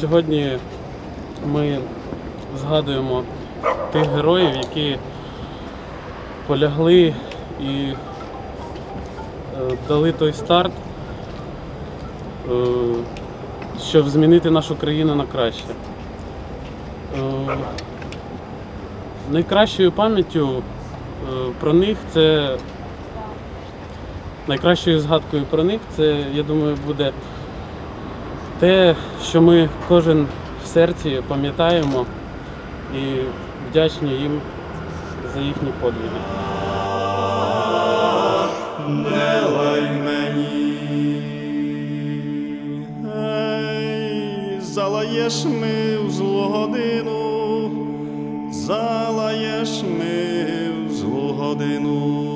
Сьогодні ми згадуємо тих героїв, які полягли і е, дали той старт, е, щоб змінити нашу країну на краще. Е, Найкращою пам'яттю про них це найкращою згадкою про них це, я думаю, буде те, що ми кожен в серці пам'ятаємо і вдячні їм за їхні подвиги. не лай мені. Залаєш ми в злу годину, залаєш ми в злу годину.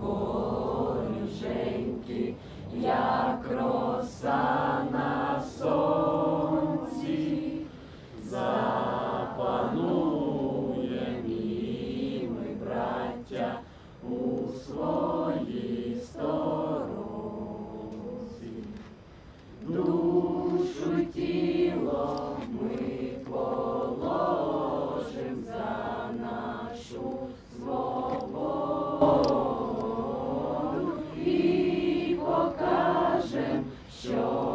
Воріженьки, як роса show.